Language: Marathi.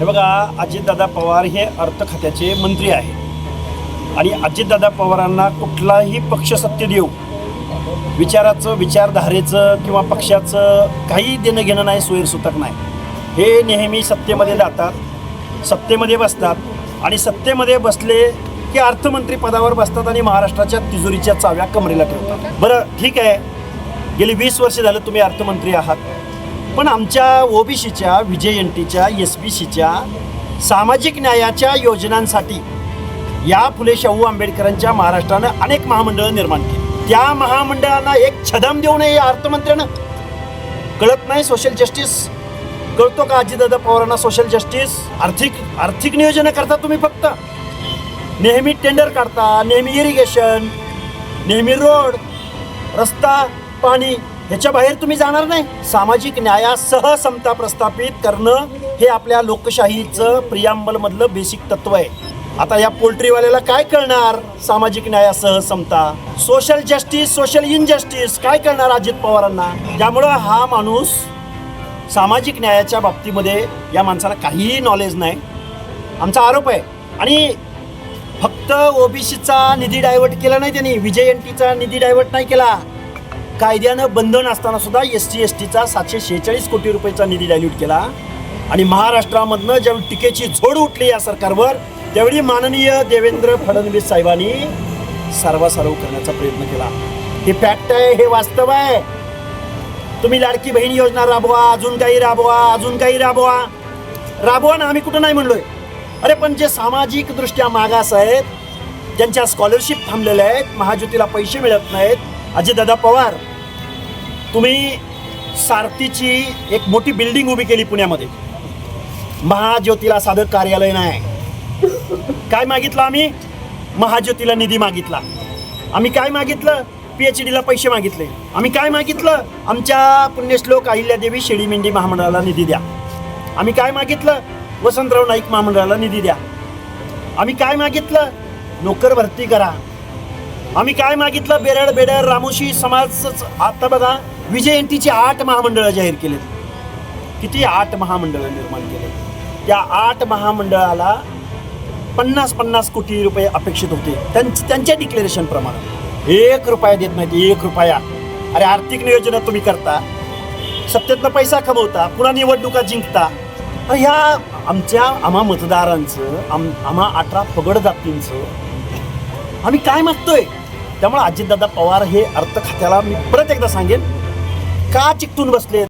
हे बघा अजितदादा पवार हे अर्थ खात्याचे मंत्री आहे आणि अजितदादा पवारांना कुठलाही पक्ष सत्य देऊ विचाराचं विचारधारेचं किंवा पक्षाचं काही देणं घेणं नाही सोयीसुतक नाही. हे नेहमी सत्तेमध्ये जातात सत्तेमध्ये बसतात आणि सत्तेमध्ये बसले की अर्थमंत्री पदावर बसतात आणि महाराष्ट्राच्या तिजोरीच्या चाव्या कमरेला ठेवतात. बरं ठीक आहे. गेली वीस वर्ष झालं तुम्ही अर्थमंत्री आहात. पण आमच्या ओबीसीच्या विजय एन टीच्या एस बी सीच्या सामाजिक न्यायाच्या योजनांसाठी या फुले शाहू आंबेडकरांच्या महाराष्ट्रानं अनेक महामंडळं निर्माण केली. त्या महामंडळांना एक छदाम देऊ नये या अर्थमंत्र्यानं. कळत नाही सोशल जस्टिस. कळतो का अजितदादा पवारांना सोशल जस्टिस? आर्थिक आर्थिक नियोजन करता तुम्ही फक्त. नेहमी टेंडर काढता नेहमी इरिगेशन नेहमी रोड रस्ता पाणी. ह्याच्या बाहेर तुम्ही जाणार नाही. सामाजिक न्यायासह समता प्रस्थापित करणं हे आपल्या लोकशाहीचं प्रियांबलमधलं बेसिक तत्व आहे. आता या पोल्ट्रीवाल्याला काय कळणार? सामाजिक न्यायासह समता सोशल जस्टिस सोशल इनजस्टिस काय कळणार अजित पवारांना? त्यामुळं हा माणूस सामाजिक न्यायाच्या बाबतीमध्ये या माणसाला काहीही नॉलेज नाही. आमचा आरोप आहे. आणि फक्त ओबीसीचा निधी डायव्हर्ट केला नाही त्यांनी विजय एन निधी डायव्हर्ट नाही केला. कायद्यानं बंधन असताना सुद्धा एस टी एस टीचा सातशे शेहेचाळीस कोटी रुपयाचा निधी डायल्यूट केला. आणि महाराष्ट्रामधनं ज्यावेळी टीकेची झोड उठली या सरकारवर त्यावेळी माननीय देवेंद्र फडणवीस साहेबांनी सर्वासर्व करण्याचा प्रयत्न केला. हे फॅक्ट आहे हे वास्तव आहे. तुम्ही लाडकी बहीण योजना राबवा अजून काही राबवा अजून काही राबवा. राबवा ना आम्ही कुठं नाही म्हणलोय. अरे पण जे सामाजिक दृष्ट्या मागास आहेत ज्यांच्या स्कॉलरशिप थांबलेल्या आहेत महाज्योतीला पैसे मिळत नाहीत अजितदादा पवार तुम्ही सारथीची एक मोठी बिल्डिंग उभी केली पुण्यामध्ये. महाज्योतीला साधं कार्यालय नाही. काय मागितलं आम्ही? महाज्योतीला निधी मागितला. आम्ही काय मागितलं? पी एच डीला पैसे मागितले. आम्ही काय मागितलं? आमच्या पुण्यश्लोक अहिल्यादेवी शेळीमेंढी महामंडळाला निधी द्या. आम्ही काय मागितलं? वसंतराव नाईक महामंडळाला निधी द्या. आम्ही काय मागितलं? नोकर भरती करा. आम्ही काय मागितलं? बेरड बेडर रामोशी समाज आता बघा. विजयंतीची आठ महामंडळं जाहीर केलेत. किती आठ महामंडळं निर्माण केले त्या आठ महामंडळाला पन्नास पन्नास कोटी रुपये अपेक्षित होते. त्यांच त्यांच्या डिक्लेरेशन प्रमाणे. एक रुपया देत नाहीत एक रुपया. अरे आर्थिक नियोजन तुम्ही करता. सत्तेतनं पैसा कमवता पुन्हा निवडणुका जिंकता. ह्या आमच्या आम्हा मतदारांचं आम आम्हा अठरा पगड जातींचं आम्ही काय मागतोय? त्यामुळे अजितदादा पवार हे अर्थ खात्याला मी परत एकदा सांगेन. का चिकटून बसले